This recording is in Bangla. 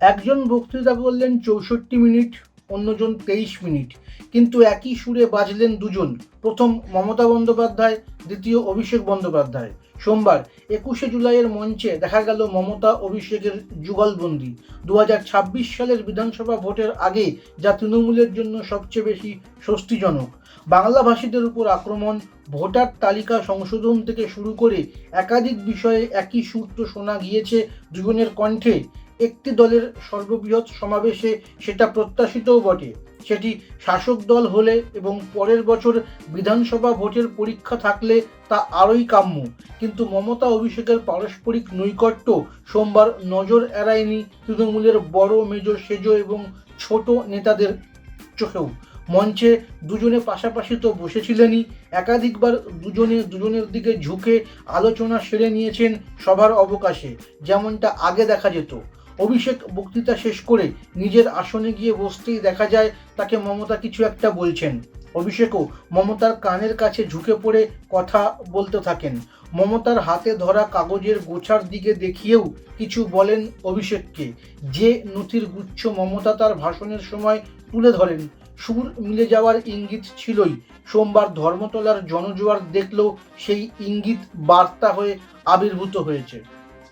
একজন বক্তৃতা করলেন চৌষট্টি মিনিট, অন্যজন তেইশ মিনিট। কিন্তু একই সুরে বাজলেন দুজন। প্রথম মমতা বন্দ্যোপাধ্যায়, দ্বিতীয় অভিষেক বন্দ্যোপাধ্যায়। সোমবার, একুশে জুলাইয়ের মঞ্চে দেখা গেল মমতা অভিষেকের যুগলবন্দি। দু হাজার ছাব্বিশ সালের বিধানসভা ভোটের আগে যা তৃণমূলের জন্য সবচেয়ে বেশি স্বস্তিজনক। বাংলাভাষীদের উপর আক্রমণ, ভোটার তালিকা সংশোধন থেকে শুরু করে একাধিক বিষয়ে একই সূত্র শোনা গিয়েছে দুজনের কণ্ঠে। একটি দলের সর্ববৃহৎ সমাবেশে সেটা প্রত্যাশিতও বটে। সেটি শাসক দল হলে এবং পরের বছর বিধানসভা ভোটের পরীক্ষা থাকলে তা আরোই কাম্য। কিন্তু মমতা অভিষেকের পারস্পরিক নৈকট্য সোমবার নজর এড়ায়নি তৃণমূলের বড় মেজ সেজ এবং ছোট নেতাদের চোখেও। মঞ্চে দুজনে পাশাপাশি তো বসেছিলেনই। একাধিকবার দুজনে দুজনের দিকে ঝুঁকে আলোচনা সেরে নিয়েছেন সবার অবকাশে, যেমনটা আগে দেখা যেত। অভিষেক বক্তৃতা শেষ করে নিজের আসনে গিয়ে বসতেই দেখা যায় তাকে মমতা কিছু একটা বলছেন। অভিষেকও মমতার কানের কাছে ঝুঁকে পড়ে কথা বলতে থাকেন। মমতার হাতে ধরা কাগজের গোছার দিকে দেখিয়েও কিছু বলেন অভিষেককে। যে নথির গুচ্ছ মমতা তার ভাষণের সময় তুলে ধরেন, সুর মিলে যাওয়ার ইঙ্গিত ছিলই। সোমবার ধর্মতলার জনজোয়ার দেখলেও সেই ইঙ্গিত বার্তা হয়ে আবির্ভূত হয়েছে।